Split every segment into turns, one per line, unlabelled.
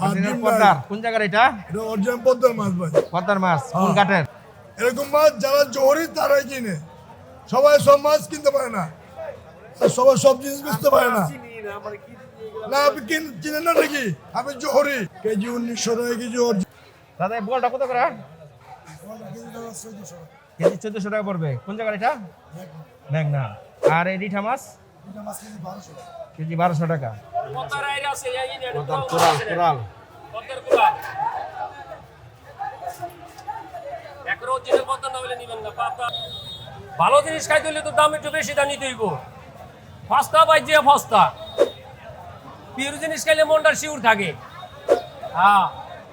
আর
Original পদ্মার। কোন জায়গার এটা?
এটা অরিজিনাল পদ্মার মাছ ভাই।
পদ্মার মাছ। কোন
হ্যাঁ। এরকম মাছ যারা জহরি তারাই কিনে। সবাই সব মাছ কিনতে পারে না। সবাই সব জিনিস বেচতে পারে না। না আপনি কিন- না নাকি? আমি জহরি। কেজি উনিশশো টাকা কেজি অরিজিনাল
দাদা এই বলটা কত করে? কেজি চোদ্দশো টাকা পড়বে। কোন জায়গার এটা? ব্যাগ না আর এই রিঠা মাছ কেজি বারোশো টাকা। কোরাল কোরাল
ভালো জিনিস খাইতে হলে তো দাম একটু বেশি দাম নিতে হইব। সস্তা পাই যে সস্তা পিওর জিনিস খাইলে মনটা শিউর থাকে। হ্যাঁ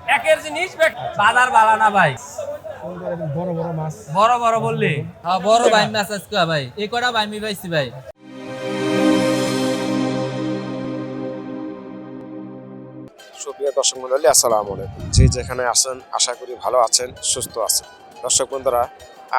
একের জিনিস বে- বাজার বালা না ভাই।
বড় বড় মাছ?
বড় বড় বললে।
হ্যাঁ বড় ভাই মেসেজ করা ভাই। এই কটা ভাই পাইছি ভাই।
সুপ্রিয় দর্শক মন্ডলী, আসসালামু আলাইকুম। যে যেখানে আছেন, আশা করি ভালো আছেন, সুস্থ আছেন। দর্শক বন্ধুরা,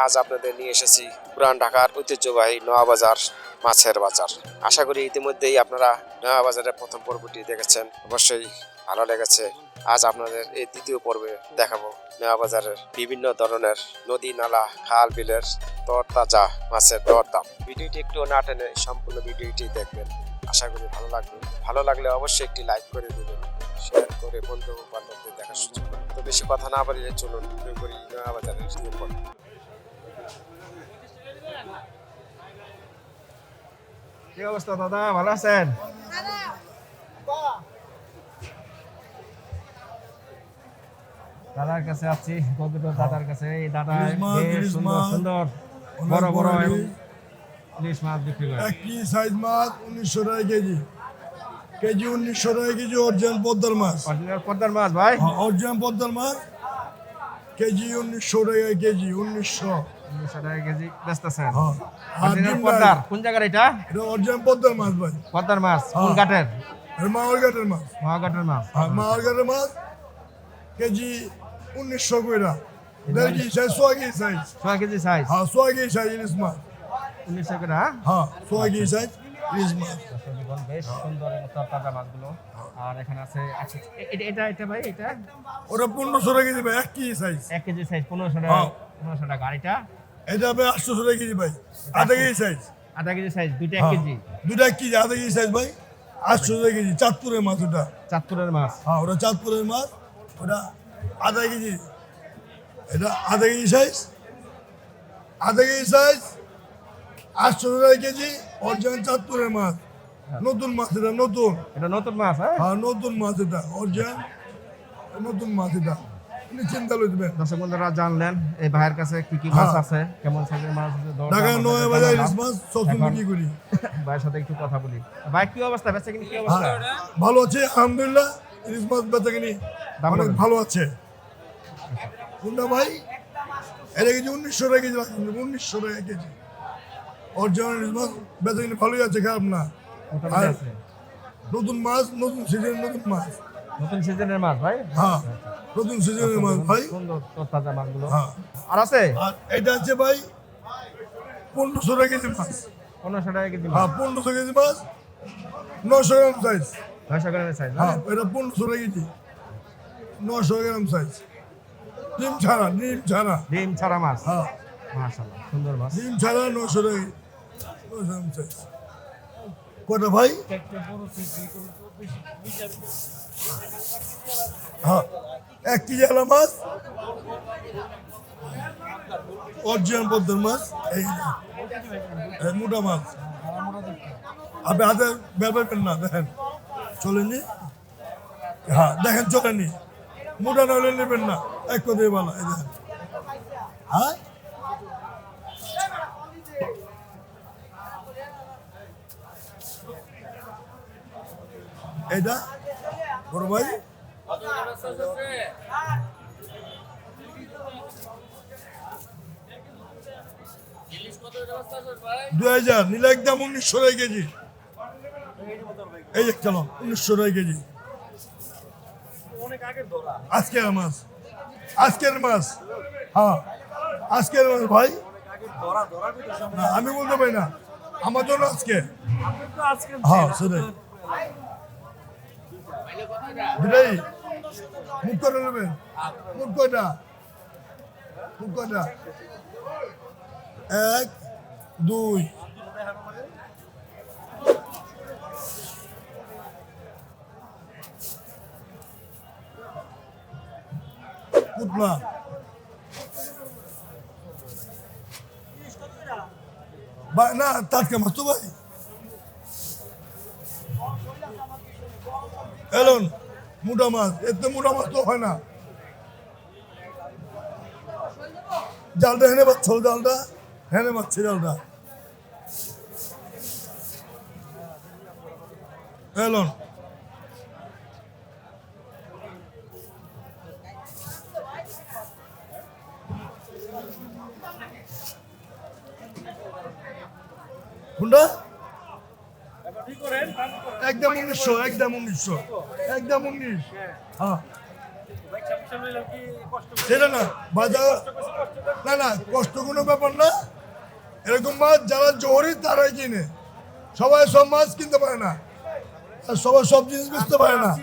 আজ আপনাদের নিয়ে এসেছি পুরান ঢাকার ঐতিহ্যবাহী নোয়াবাজার মাছের বাজার। আশা করি ইতিমধ্যেই আপনারা নোয়াবাজারের প্রথম পর্বটি দেখেছেন। অবশ্যই ভালো লেগেছে। আজ আপনাদের এই দ্বিতীয় পর্বে দেখাবো নোয়াবাজারের বিভিন্ন ধরনের নদী, নালা, খাল, বিলের দর তাজা মাছের দর দাম ভিডিওটি একটু না টেনে সম্পূর্ণ ভিডিওটি দেখবেন। আশা করি ভালো লাগবে। ভালো লাগলে অবশ্যই একটি লাইক করে দেবেন। শেয়ার করে বন্ধু বান্ধবদের দেখার সুযোগ তো বেশি কথা না বাড়িয়ে চলুন করি পর্ব।
কি অবস্থা দাদা? ভালো আছেন? দাদার কাছে আছি কম্পিউটার দাদার কাছে। এই দাদা সুন্দর সুন্দর বড় বড়
ইলিশ।
মাছ বিক্রি করে।
সাইজ মাছ উনিশশো টাকা কেজি। কেজি উনিশশো টাকা কেজি অরিজিনাল পদ্মার মাছ।
অরিজিনাল পদ্মার মাছ ভাই?
হ্যাঁ, অরিজিনাল পদ্মার মাছ। কেজি উনিশশো টাকা কেজি উনিশশো
উনিশশো টাকা কেজি বেচতেছেন।
হ্যাঁ
অরিজিনাল পদ্মার। কোন জায়গার এটা?
এটা অরিজিনাল পদ্মার মাছ ভাই।
পদ্মার মাছ কোন
হ্যাঁ।
ঘাটের?
আর মাওয়ারঘাটের মাছ। আর মাওয়ারঘাটের মাছ কেজি উনিশশো কইরা দেড় কেজি সাইজ সোয়া কেজি সাইজ
ছয় কেজি সাইজ
হ্যাঁ সোয়া কেজি সাইজ ইলিশ মাছ।
উনিশশো করে হ্যাঁ?
হ্যাঁ কেজি সাইজ ইলিশ মাছ
দেখুন, বেশ সুন্দর তাজা মাছগুলো। আর এখানে আছে আচ্ছা, এটা এটা এটা ভাই এটা?
ওটা পনেরোশো কেজি ভাই এক কেজি সাইজ
এক কেজি সাইজ পনেরোশো টাকা
হ্যাঁ।
পনেরোশো টাকা। আর এটা?
এটা ভাই আটশোশো টাকা কেজি ভাই আধা কেজি সাইজ
আধা কেজি সাইজ দুইটা এক
হ্যাঁ।
কেজি?
দুটা এক কেজি আধা কেজি সাইজ ভাই আটশো কেজি চাঁদপুরের মাছ ওটা।
চাঁদপুরের মাছ।
হ্যাঁ ওটা চাঁদপুরের মাছ ওটা আধা কেজি। এটা আধা কেজি সাইজ আধা কেজি সাইজ আটশো টাকা কেজি অরিজিনাল চাঁদপুরের মাছ। নতুন মাছ এটা নতুন।
এটা নতুন মাছ হ্যাঁ?
হ্যাঁ নতুন মাছ এটা অরিজিনাল। নতুন মাছ এটা। চিন্তা করবেন
দর্শক বন্ধুরা জানলেন এই ভাইয়ের কাছে কি কি মাছ
হ্যাঁ।
আছে কেমন সাইজের মাছ আছে দর দাম
ঢাকা নয় বাজার মাছ? সবসময় বিক্রি করি।
ভাইয়ের সাথে একটু কথা বলি। ভাই কি অবস্থা? বেচা কিনি কি অবস্থা?
হ্যাঁ ভালো আছে আলহামদুলিল্লাহ। ইলিশ মাছ বেচা কিনি অনেক ভালো আছে। কোনটা ভাই? এটা কেজি উনিশশো টাকা কেজি উনিশশো টাকা কেজি। অরিজিনাল ইলিশ মাছ বেচা কিনি ভালোই আছে খারাপ না। আর নতুন মাছ নতুন সিজনের নতুন মাছ।
নতুন সিজনের মাছ ভাই?
হ্যাঁ নতুন সিজনের মাছ ভাই।
সুন্দর তাজা মাছগুলো।
হ্যাঁ।
আর আছে?
আর এটা আছে ভাই পনেরোশো টাকা কেজি মাছ।
পনেরোশো টাকা কেজি
হ্যাঁ পনেরোশো কেজি মাছ নশো গ্রাম সাইজ
নয়শো গ্রামের সাইজ
হ্যাঁ এটা পনেরোশো টাকা কেজি। নশো গ্রাম সাইজ ডিম ছাড়া ডিম ছাড়া।
ডিম ছাড়া মাছ?
হ্যাঁ।
মাশাআল্লাহ সুন্দর মাছ।
ডিম ছাড়া নশো টাকা নশো গ্রাম কটা ভাই? হ্যাঁ। এক কেজি আলা মাছ। অরিজিনাল পদ্মার মাছ। এই। মোটা মাছ। আপনি হাতে বের পারবেন না, দেখেন। চলেনি হ্যাঁ দেখেন, চলেনি মোটা না হলে নেবেন না। এক কথাই ভালো এই দেখেন। হ্যাঁ? এটা বড় ভাই? দু হাজার নিলে একদম উনিশশো টাকা কেজি। এই একটা নাও, উনিশশো টাকা কেজি। আজকের মাছ। আজকের মাছ। হ্যাঁ আজকের মাছ ভাই। না, আমি বলতে পারি না। আমার জন্য আজকে হ্যাঁ সেটাই। কয়টা? এক দুই। পুতলা না টাটকা মাছ তো ভাই? এলন মোটা মাছ, এতে মোটা মাছ তো হয় না। জালটা হেনে পাচ্ছ জালটা। হেনে পাচ্ছে জালটা। এলন। কোনটা একদম উনিশশো একদম উনিশশো একদম উনিশ। হ্যাঁ। সেটা না বাজার না না কষ্ট কোনো ব্যাপার না। এরকম মাছ যারা জহরি তারাই কিনে। সবাই সব মাছ কিনতে পারে না। আর সবাই সব জিনিস বেচতে পারে না।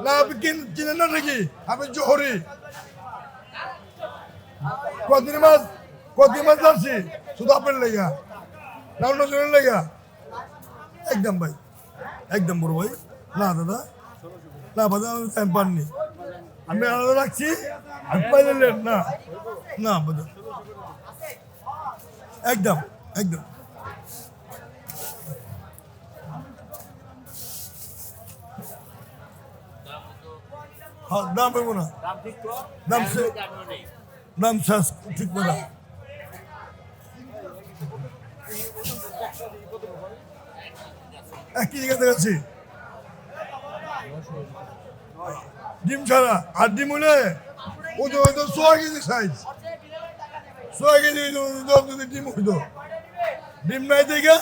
না আপনি কিন- কিনেন না নাকি? আমি জহরি। কদিন মাছ কদিন মাছ যাচ্ছি শুধু আপনার লেগা। না অন্য জনের লেগা। একদম ভাই, একদম বড় ভাই। না দাদা না দাদা আমি পাননি। আমি আলাদা রাখছি, আমি পাইলে না। না দাদা একদম একদম। হ্যাঁ দাম পাবো না। দাম সে দাম শেষ ঠিক করে একই জায়গা দেখাচ্ছি ডিম ছাড়া, আর ডিম হলে ও তো ওই তো সোয়া কেজি সাইজ সোয়া কেজি যদি ডিম হইতো। ডিম নাই দেখে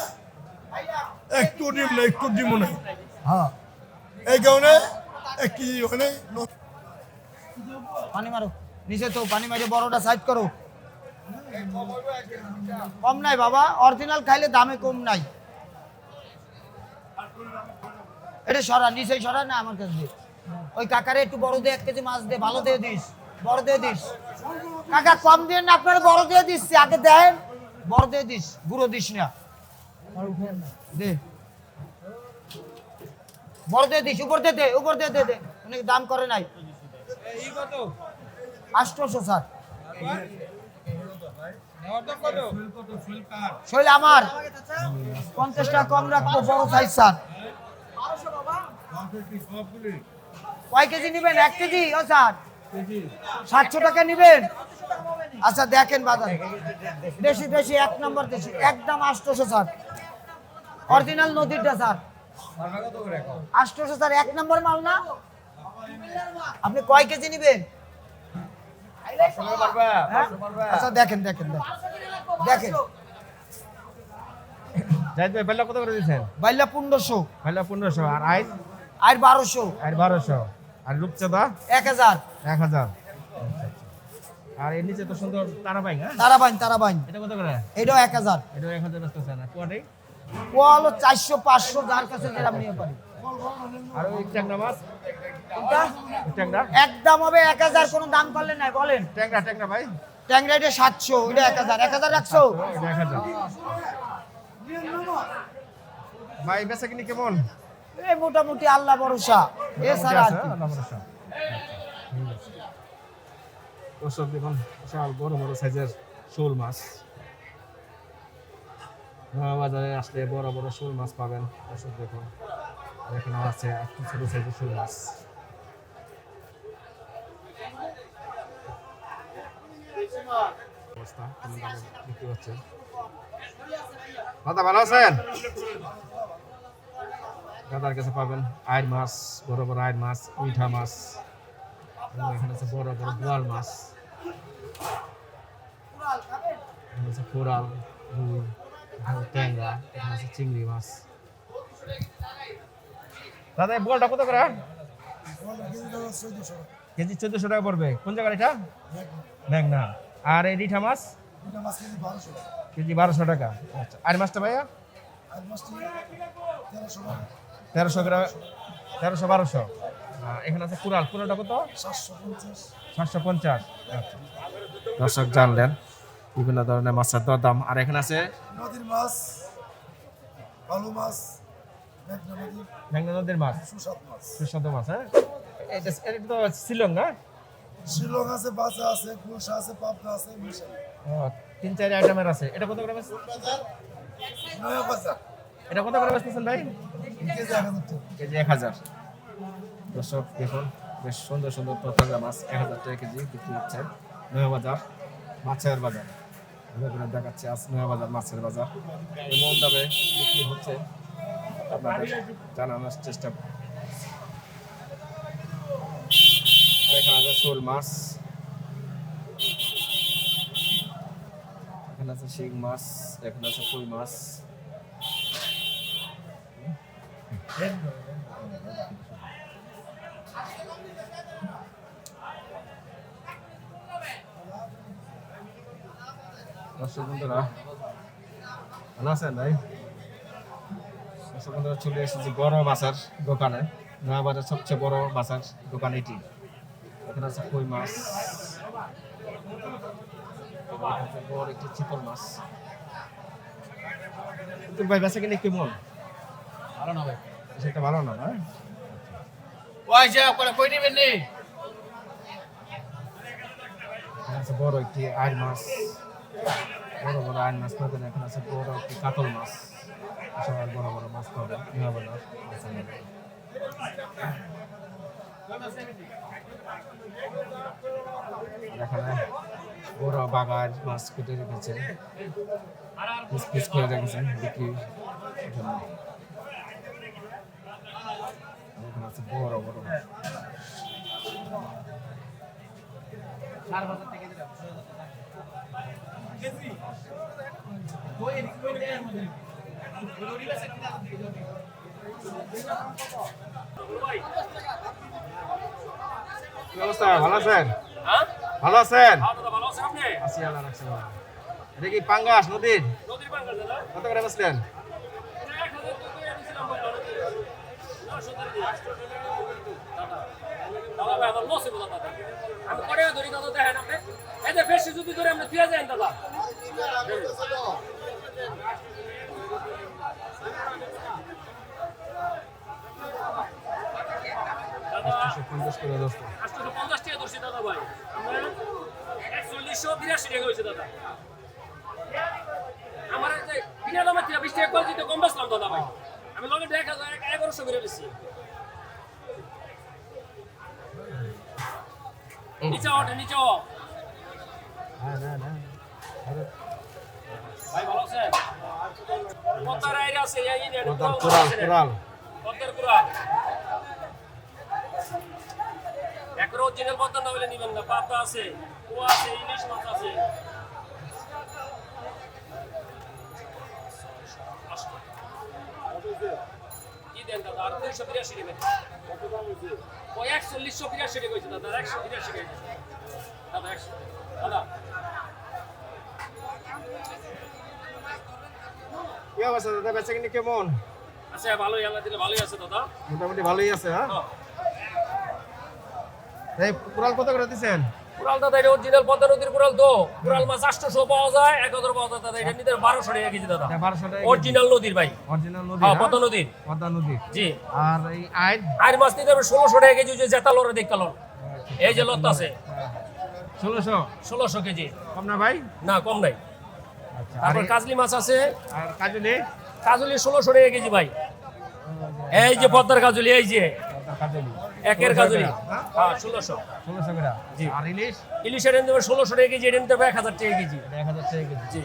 একটু ডিম নেই, একটু ডিমও নেই। হ্যাঁ এই কারণে এক কেজি ওখানে
পানি মারো। নিচে তো পানি মারে বড়টা সাইড করো। কম নাই বাবা অরিজিনাল খাইলে দামে কম নাই। এটা সরা নিচে সরা না আমার কাছে। ওই কাকারে একটু বড় দে, এক কেজি মাছ দে, ভালো দিয়ে দিস, বড় দিয়ে দিস। কাকা, কম দিয়ে না, আপনার বড় দিয়ে দিচ্ছি, আগে দেন। বড় দিয়ে দিস, গুঁড়ো দিস না। দে। বড় দিয়ে দিস, উপর দিয়ে দে, উপর দিয়ে দে দে। অনেক দাম করে নাই। আষ্টশো স্যার। শৈল আমার, পঞ্চাশ টাকা কম রাখব, বড় সাইজ স্যার। কয় কেজি নেবেন? এক কেজি? ও স্যার। সাতশো টাকা নেবেন? আচ্ছা দেখেন বাজার। দেশি দেশি এক নম্বর দেশি। একদম আষ্টশো স্যার। অরিজিনাল নদীরটা স্যার। আষ্টশো স্যার এক নম্বর মাল না? আপনি কয় কেজি নেবেন? হ্যাঁ? আচ্ছা দেখেন দেখেন দেখেন।
জাহিদ ভাই বেলা কত করে দিচ্ছেন
বাইলা পনেরোশো।
বেলা পনেরোশো। আর আইন
আর বারোশো।
আর বারোশো। আর রূপচাঁদা?
এক হাজার।
এক হাজার। আর এর নিচে তো সুন্দর তারা পাই হ্যাঁ?
তারাবাইন তারাবাইন।
এটা কত করে?
এটাও এক হাজার।
এটা এক হাজার ব্যস্ত না। কোয়াটাই
হলো চারশো পাঁচশো যার কাছে যেরকম নিয়ে পারি।
আর ওই ট্যাংরা মাছ? ট্যাংরা?
একদম হবে এক হাজার কোনো দাম করলে নাই বলেন।
ট্যাংরা ট্যাংরা ভাই?
ট্যাংরা এটা সাতশো ওইটা এক হাজার। এক হাজার রাখছো
এক হাজার। ভাই বেচা কিনি কেমন?
এই মোটামুটি আল্লাহ ভরসা। এছাড়া আর কি।
দেখুন, বিশাল বড় বড় সাইজের শোল মাছ। বাজারে আসলে বড় বড় শোল মাছ পাবেন। দর্শক দেখুন। আর আছে একটু মাছ। দাদা, ভালো আছেন? দাদার কাছে পাবেন আয়ের মাছ, বড় বড় আয়ের মাছ মিঠা মাছ এখানে আছে বড় বড় বোয়াল মাছ। এখানে আছে কোরাল, রুই, এখানে ট্যাংরা, এখানে আছে চিংড়ি মাছ। দাদা বোয়ালটা কত করে? কেজি চোদ্দশো টাকা পড়বে। কোন জায়গার এটা? না আর এই রিঠা মাছ? কেজি বারোশো টাকা। আচ্ছা আর মাছটা ভাইয়া? তেরোশো গ্রাম তেরোশো বারোশো। এখানে আছে কুড়াল। কুড়ালটা কত?
সাতশো পঞ্চাশ।
পঞ্চাশ দর্শক জানলেন বিভিন্ন ধরনের মাছের দরদাম। আর এখানে আছে
নদীর মাছ ভালো মাছ মেঘনা নদীর
মাছ।
সুস্বাদ মাছ।
সুস্বাদু মাছ হ্যাঁ? এটা এটা তো শিলং না?
শিলং আছে বাচ্চা আছে কুলসা আছে পাবনা আছে
তিন চার আইটেমের আছে। এটা কত করে বেচ- এটা কত করে বেচতেছেন ভাই?
কেজি এক হাজার।
দর্শক, দেখুন, বেশ সুন্দর সুন্দর তরতাজা মাছ এক হাজার টাকা কেজি বিক্রি হচ্ছে নয়া বাজার, মাছের বাজার। ঘুরে ঘুরে দেখাচ্ছে, আজ নয়া বাজার, মাছের বাজার। এমন দামে বিক্রি হচ্ছে আপনাদের জানানোর চেষ্টা। এখানে আছে শোল মাছ। এখানে আছে শিং মাছ, এখানে আছে কই মাছ। দর্শক বন্ধুরা ভালো আছেন ভাই? দর্শক বন্ধুরা চলে এসেছি বড় বাসার দোকানে নয়াবাজার সবচেয়ে বড় বাসার দোকান এটি। এখানে আছে কই মাছ? বড় একটি চিতল মাছ। ভাই, বেচা কিনে কেমন?
ভালো না ভাই।
সেটা ভালো না
ওই যে করে কই দিবেন নি?
আছে বড় একটি আইল মাছ। বড় বড় আইল মাছ পাবেন এখানে আছে বড় একটি কাতল মাছ। বিশাল বড় বড় মাছ পাবেন। আর এখানে বড় বাগার মাছ কেটে রেখেছে পিস পিস করে রেখেছেন বিক্রির জন্য। আছে বড় বড় মাছ। ভালো আছেন?
হ্যাঁ?
ভালো আছেন?
হ্যাঁ
আছি আল্লাহ রাখছে এটা কি পাঙ্গাস নদীর? কত করে বেচলেন
এটা এক হাজার টাকা করে দিয়েছিলাম ভাই, নশো টাকা দিয়ে। দাদা, আমার loss হইবো দাদা। আমি করে ধরি দাদা দেখেন আপনি? যে বেশি যদি ধরে, আপনি দিয়ে যান দাদা। দাদা ভাই। আমরা আমার আমি লগে এগারোশো নিচে ওঠে নিচে ও। ভাই ভালো আইরে আছে এই পদ্মার কুড়াল একর অরিজিনাল পদ্মা না হলে নিবেন না আছে ও আছে ইলিশ মাছ আছে কি দেন দাদা আর দুইশো বিরাশি নেবেন ও একচল্লিশশো বিরাশি টাকা হয়েছে দাদা একশো বিরাশি টাকা দাদা একশো দাদা।
কি অবস্থা দাদা? বেচা কিনে কেমন?
আচ্ছা ভালোই আল্লাহ দিলে ভালোই আছে দাদা।
মোটামুটি ভালোই আছে হ্যাঁ?
হ্যাঁ।
এই কত করে দিচ্ছেন
কুড়াল দাদা অরিজিনাল পদ্মা নদীর কুড়াল তো। কুড়াল মাছ আটশোশো পাওয়া যায় এক হাজার পাওয়া যায় দাদা। এটা নিতে বারোশো টাকা কেজি দাদা।
এটা বারোশো টাকা
অরিজিনাল নদীর ভাই।
অরিজিনাল নদী
হ্যাঁ
হ্যাঁ?
পদ্মা নদীর।
পদ্মা নদী
জি।
আর এই আইন
আর মাছ নিতে হবে ষোলোশো টাকা কেজি যে জেতা লরে দেখ কালো এই যে লত আছে।
ষোলোশো?
ষোলোশো কেজি।
কম না ভাই?
না কম নাই।
আচ্ছা আর
তারপর কাজলি মাছ আছে।
আর কাজলি?
কাজলি ষোলোশো টাকা কেজি ভাই। এই যে পদ্মার কাজলি এই যে।
কাজলি।
একের
1600 হ্যাঁ?
হ্যাঁ ষোলোশো।
ষোলোশো গ্রাম।
জি।
আর ইলিশ?
ইলিশের এনে দেবে ষোলোশো টাকা কেজি এটা নিতে হবে এক হাজার টাকা কেজি।
এক হাজার টাকা কেজি।
জি।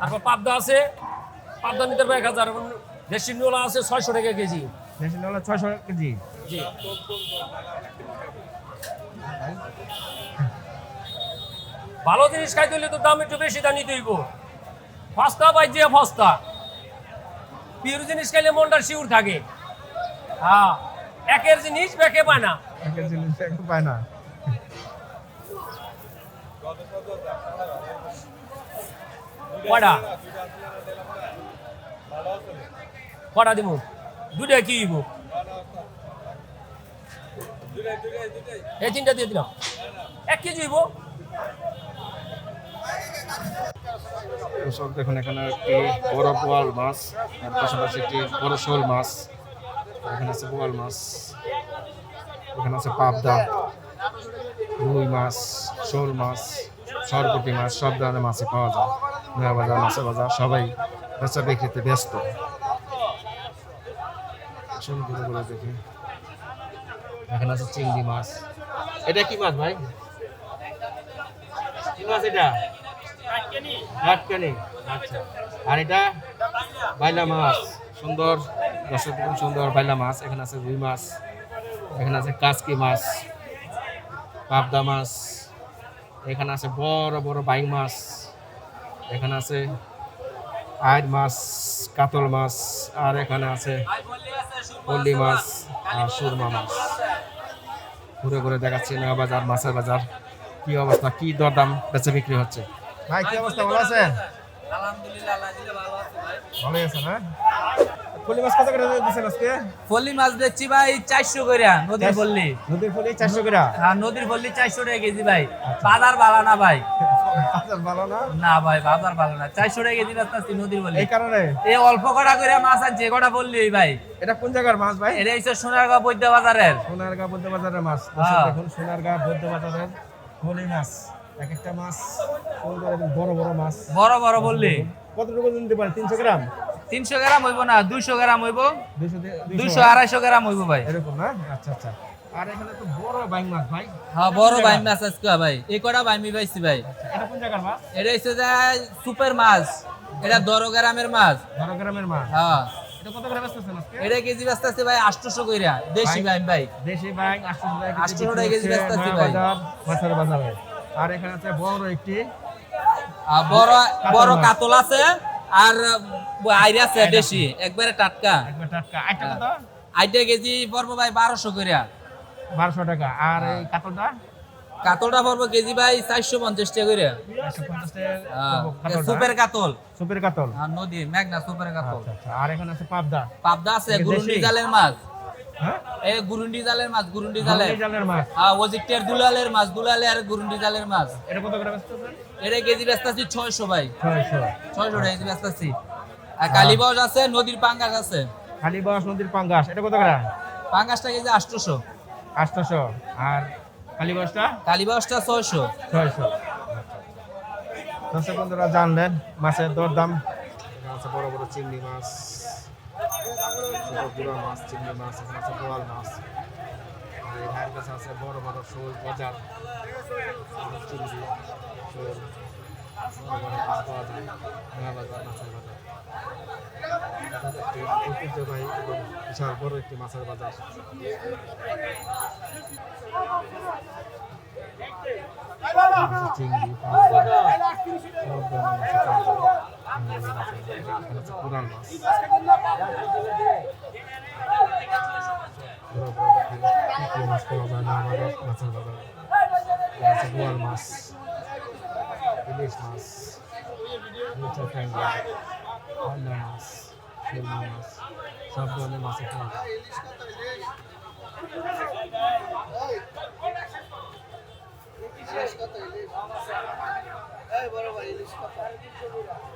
তারপর পাবদা আছে। পাবদা নিতে হবে এক হাজার। দেশি নোলা আছে ছয়শো টাকা কেজি।
বেশি হলো ছয়শো কেজি।
জি। ভালো জিনিস খাইতে হলে তো দাম একটু বেশি দাম নিতে হইব। ফস্তা পাই যে ফস্তা। পিওর জিনিস খাইলে মনটা শিউর থাকে। হ্যাঁ। একের জিনিস বেকে পায় না।
একের জিনিস একটু পায় না।
কটা কটা দিব দুটা কি হইব? এই তিনটা দিয়ে দিলাম। এক কেজি
দর্শক দেখুন এখানে একটি বড় বোয়াল মাছ আর পাশাপাশি একটি বড় শোল মাছ। এখানে আছে বোয়াল মাছ এখানে আছে পাবদা রুই মাছ শোল মাছ সরপুটি মাছ সব ধরনের মাছই পাওয়া যায়। নয়া বাজার মাছের বাজার সবাই বেচা বিক্রিতে ব্যস্ত। ঘুরে দেখি। এখানে আছে চিংড়ি মাছ। এটা কি মাছ ভাই? কি মাছ এটা? লাটকানি আচ্ছা। আর এটা? বাইলা মাছ। সুন্দর, দর্শক সুন্দর বাইলা মাছ, এখানে আছে রুই মাছ, এখানে আছে কাসকি মাছ, পাবদা মাছ, এখানে আছে বড় বড় বাইং মাছ, এখানে আছে আয়ের মাছ, কাতল মাছ, আর এখানে আছে পল্লি মাছ আর সুরমা মাছ। ঘুরে ঘুরে দেখাচ্ছি নয়া বাজার, মাছের বাজার, কি অবস্থা, কি দরদাম বেচে বিক্রি হচ্ছে? ভাই, কি অবস্থা, ভালো
ভালো আছে
মাছ কত করে দিচ্ছেন আজকে?
ফল্লি মাছ বেচছি ভাই চারশো করে নদীর ফল্লি
নদীর ফলি চারশো করে
হ্যাঁ নদীর ফল্লি চারশো টাকা কেজি ভাই। বাজার ভালো না ভাই?
আচ্ছা ভালো না?
না ভাই বাজার ভালো না। চারশো টাকা কেজি বেচতেছি নদীর ফল্লি
এই কারণে?
এই অল্প কটা করে মাছ আনছে কটা বললি ভাই।
এটা কোন জায়গার মাছ ভাই?
এটা সোনারগাঁও বৈদ্য বাজারের
সোনারগাঁ বৌদ্ধ বাজারের মাছ।
হ্যাঁ।
দেখুন সোনারগাঁ বৌদ্ধ বাজারের ফলি মাছ। এক একটা মাছ বড় বড় মাছ।
বড় বড় বললি?
কতটুকু দিতে পারে তিনশো গ্রাম?
তিনশো গ্রাম হইব না দুইশো গ্রাম হইব।
দুইশো
আড়াইশো গ্রাম হইব ভাই।
এরকম না? আচ্ছা আচ্ছা। আর এখানে তো বড় বাইং মাছ ভাই।
হ্যাঁ বড় ভাই মাছ আজকে ভাই। এই কটা ভাই পাইছি ভাই।
এটা কোন জায়গার মাছ?
এটা হচ্ছে যে সুপার মাছ। এটা দর গ্রামের মাছ।
বারো গ্রামের মাছ।
হ্যাঁ।
এটা কত করে বেচতেছেন আজকে?
এটা কেজি বেচতেছে ভাই আটশোশো কইরা। দেশি ভাই ভাই।
দেশি ব্যাং
800 টাকা কেজি বেচতেছি ভাই।
বাজার মাছের বাজারে। আর এখানে আছে বড় একটি
বড় বড় কাতল আছে আর আইরে আছে দেশি একবারে টাটকা।
একবার টাটকা। আটটা কত?
আইটা কেজি পড়ব ভাই বারোশো কইরা
বারোশো টাকা। আর এই কাতলটা?
কাতলটা পড়ব কেজি ভাই চারশো পঞ্চাশ টাকা কইরা
একশো পঞ্চাশ টাকা
হ্যাঁ, কাতল।
সুপের কাতল।
আর নদী মেঘনা সুপের কাতল।
আচ্ছা আচ্ছা। আর এখানে আছে পাবদা।
পাবদা আছে
এটা
গুরুন্ডি জালের মাছ।
হ্যাঁ
এই গুরুন্ডি জালের মাছ গুরুন্ডি জালের।
জালের মাছ।
হ্যাঁ ওজিকটের দুলালের মাছ দুলালে আর গুরুন্ডি জালের মাছ।
এটা কত করে বেচতেছেন?
এটা কেজি বেচতাছি ছয়শো ভাই।
ছয়শো।
ছয়শো টাকা কেজি বেচতাছি। আর কালীবাস আছে নদীর পাঙ্গাস আছে।
নদীর পাঙ্গাস এটা কত করে?
পাঙ্গাসটা কেজি আটশোশো।
আটশোশো। আর খালি বাসটা
কালীবাসটা ছয়শো।
ছয়শো। দর্শক বন্ধুরা জানলেন মাছের দরদাম। আছে বড় বড় চিংড়ি মাছ। ছোট মাছ, চিংড়ি মাছ, এখানে আছে বোয়াল মাছ। আর এই ভাইয়ের কাছে আছে বড় বড় শোল বাজার চিংড়ি, শোল মাছ পাওয়া যায় মাছের বাজার। বিশাল বড় একটি মাছের বাজার। চিংড়ি ধরনের মাছ মাছ বড় বড় পাওয়া যায় না আমাদের মাছ ইলিশ মাছ মিঠা ট্যাংরা পান্না মাছ শিরমা মাছ সব ধরনের মাছ পাওয়া যায় ঘুরে ঘুরে দেখি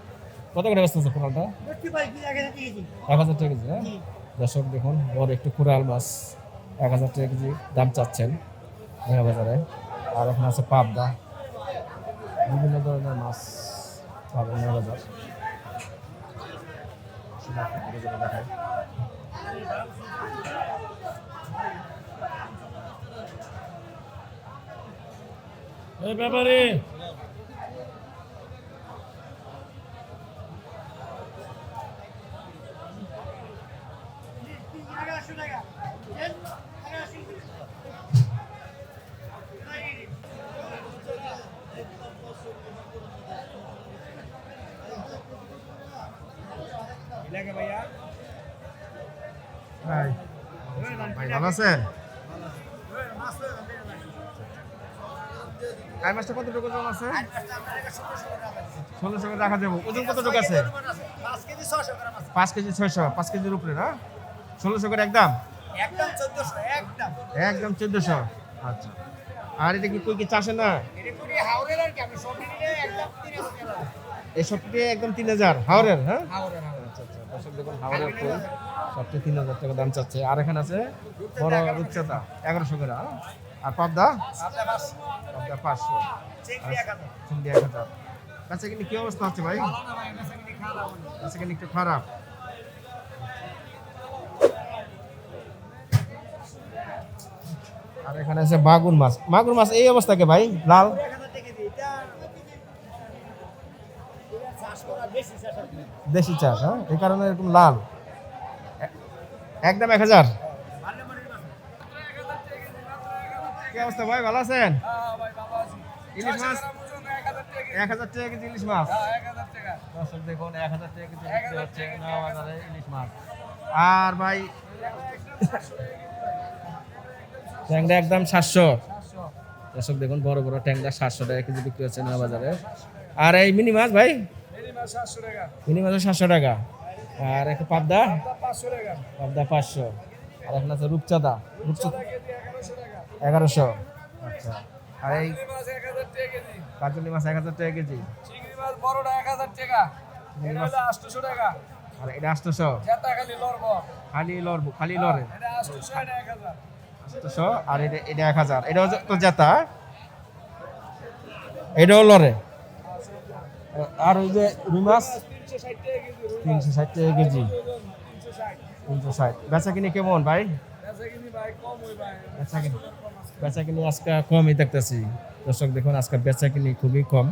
কত করে ব্যস্ত আছে এক হাজার টাকা কেজি। হ্যাঁ? দর্শক দেখুন বড় একটু কুড়াল মাছ এক হাজার টাকা কেজি দাম চাচ্ছেন মেঘা বাজারে। আর এখানে আছে পাবদা। বিভিন্ন ধরনের মাছ পাবেন মেঘা বাজার।
ব্যাপারে
ভাই আছেন আই মাছটা কতটুকু ওজন আছে? ষোলোশো করে রাখা যাব। ওজন কতটুকু আছে? পাঁচ কেজি ছয়শো পাঁচ কেজির উপরে না? ষোলোশো করে একদম? একদম চোদ্দশো আচ্ছা। আর এটা কি কই কি চাষে না? এই সবটি একদম তিন হাজার। হাওড়ের হ্যাঁ? দর্শক দেখুন হাওড়ের ফুল সবটি তিন হাজার টাকা দাম চাচ্ছে। আর এখানে আছে বড় রূপচাঁদা এগারোশো করে হ্যাঁ? আর পাবদা পাবদা পাঁচশো। চিংড়ি এক হাজার। কাছে কিন্তু কি অবস্থা হচ্ছে ভাই? কাছে কিন্তু একটু খারাপ। আর এখানে আছে মাগুর মাছ। মাগুর মাছ এই অবস্থা কে ভাই? লাল? দেশি চাষ হ্যাঁ? এই কারণে এরকম লাল। একদম এক হাজার। কি অবস্থা ভাই, ভালো আছেন? ইলিশ মাছ? এক হাজার টাকা কেজি ইলিশ মাছ। দর্শক, দেখুন, এক হাজার টাকা কেজি বিক্রি হচ্ছে ইলিশ মাছ। আর ভাই, ট্যাংরা একদম সাতশো। দর্শক, দেখুন, বড় বড় ট্যাংরা সাতশো টাকা কেজি বিক্রি হচ্ছে নয়া বাজারে আর এই মিনি মাছ ভাই মিনি মাছ সাতশো টাকা। আর একটা পাবদা? পাবদা পাঁচশো আর এখন আছে রূপচাঁদা। রূপচাঁদা এগারোশো আচ্ছা। আর এই কাজলি মাছ এক হাজার টাকা কেজি। চিংড়ি মাছ আর এটা আটশোশো। খালি লড়বো খালি লড়ে। আটশোশো আর এটা এটা এক হাজার। এটা তো জেতা। এটাও লড়ে। আর ওই যে রুই মাছ, তিনশো ষাট টাকা কেজি। তিনশো ষাট। বেচা কিনে কেমন ভাই? বেচা কিনে আজকে কমই দেখতেছি। দর্শক দেখুন, আজকে বেচা কিনে খুবই কম।